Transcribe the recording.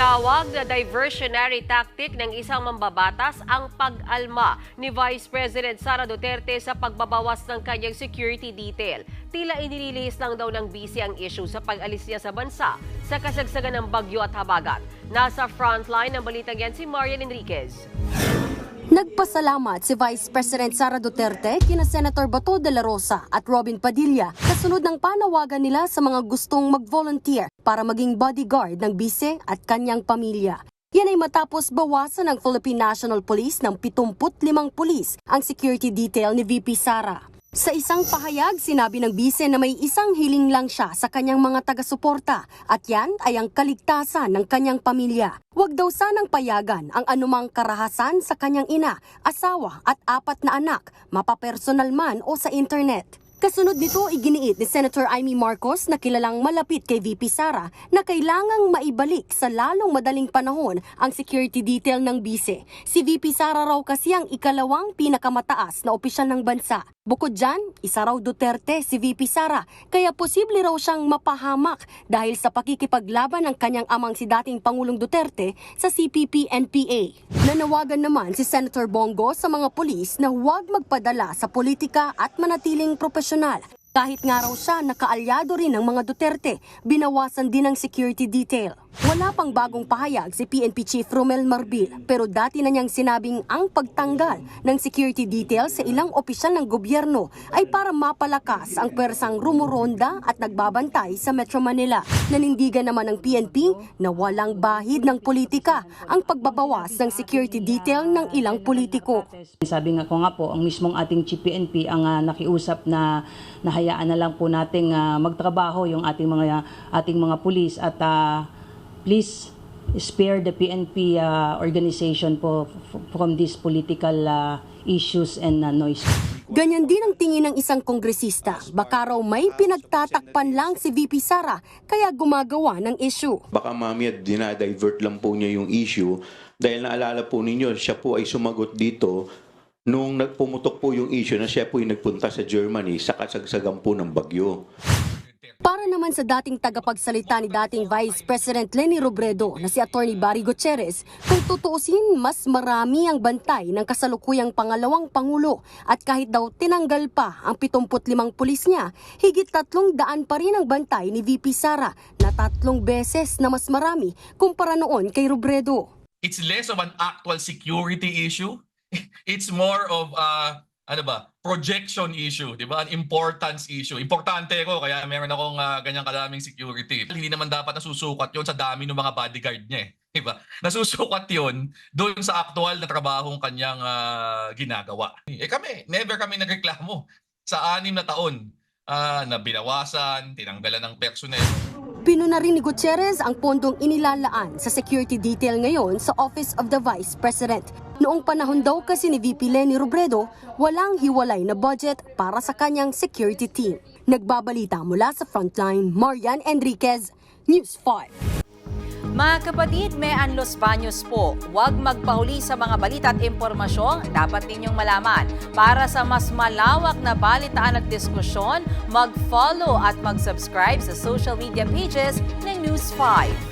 Tinawag na diversionary tactic ng isang mambabatas ang pag-alma ni Vice President Sara Duterte sa pagbabawas ng kanyang security detail. Tila inililis lang daw ng busy ang issue sa pag-alis niya sa bansa sa kasagsagan ng bagyo at habagat. Nasa frontline ng balitang yan si Marian Enriquez. Nagpasalamat si Vice President Sara Duterte kina Senator Bato de la Rosa at Robin Padilla kasunod ng panawagan nila sa mga gustong mag-volunteer para maging bodyguard ng bise at kanyang pamilya. Yan ay matapos bawasan ng Philippine National Police ng 75 pulis ang security detail ni VP Sara. Sa isang pahayag, sinabi ng bise na may isang hiling lang siya sa kanyang mga taga-suporta at yan ay ang kaligtasan ng kanyang pamilya. Huwag daw sanang payagan ang anumang karahasan sa kanyang ina, asawa at apat na anak, mapapersonal man o sa internet. Kasunod nito, iginiit ni Senator Amy Marcos na kilalang malapit kay VP Sara na kailangang maibalik sa lalong madaling panahon ang security detail ng bise. Si VP Sara raw kasi ang ikalawang pinakamataas na opisyal ng bansa. Bukod dyan, isa raw Duterte si VP Sara, kaya posible raw siyang mapahamak dahil sa pakikipaglaban ng kanyang amang si dating Pangulong Duterte sa CPP-NPA. Nanawagan naman si Senator Bongo sa mga pulis na huwag magpadala sa politika at manatiling profesional. Kahit nga raw siya nakaalyado rin ng mga Duterte, binawasan din ang security detail. Wala pang bagong pahayag si PNP Chief Romel Marbil pero dati na niyang sinabing ang pagtanggal ng security detail sa ilang opisyal ng gobyerno ay para mapalakas ang pwersang rumuronda at nagbabantay sa Metro Manila. Nanindigan naman ng PNP na walang bahid ng politika ang pagbabawas ng security detail ng ilang politiko. Sabi nga ko nga po, ang mismong ating Chief PNP ang ah, nakiusap na nahayaan na lang po nating ah, magtrabaho yung ating mga ating mga pulis at ah, please spare the PNP ah, organization po from these political ah, issues and ah, noise. Ganyan din ang tingin ng isang kongresista. Baka raw may pinagtatakpan lang si VP Sara kaya gumagawa ng issue. Baka mami at dinadivert lang po niya yung issue dahil naalala po ninyo, siya po ay sumagot dito nung nagpumutok po yung issue na siya po yung nagpunta sa Germany sa kasagsagan po ng bagyo. Para naman sa dating tagapagsalita ni dating Vice President Leni Robredo na si Attorney Barry Gutierrez, kung tutuusin, mas marami ang bantay ng kasalukuyang pangalawang Pangulo at kahit daw tinanggal pa ang 75 pulis niya, higit tatlong daan pa rin ang bantay ni VP Sara na tatlong beses na mas marami kumpara noon kay Robredo. it's less of an actual security issue. It's more of a ano ba, projection issue, 'di ba? An importance issue. Importante ko kaya meron akong ah, ganyang kalaming security. Hindi naman dapat nasusukat 'yon sa dami ng mga bodyguard niya, eh. 'di ba? Nasusukat 'yon doon sa aktual na trabahong kanyang ah, ginagawa. Eh kami, never kami nagreklamo sa anim na taon ah, na binawasan, tinanggalan ng personnel. Pinuna rin ni Gutierrez ang pondong inilalaan sa security detail ngayon sa Office of the Vice President. Noong panahon daw kasi ni VP Leni Robredo, walang hiwalay na budget para sa kanyang security team. Nagbabalita mula sa Frontline, Marian Enriquez, News 5. Mga kapatid, may Anlos Baños po. Huwag magpahuli sa mga balita at impormasyong dapat ninyong malaman. Para sa mas malawak na balitaan at diskusyon, mag-follow at mag-subscribe sa social media pages ng News 5.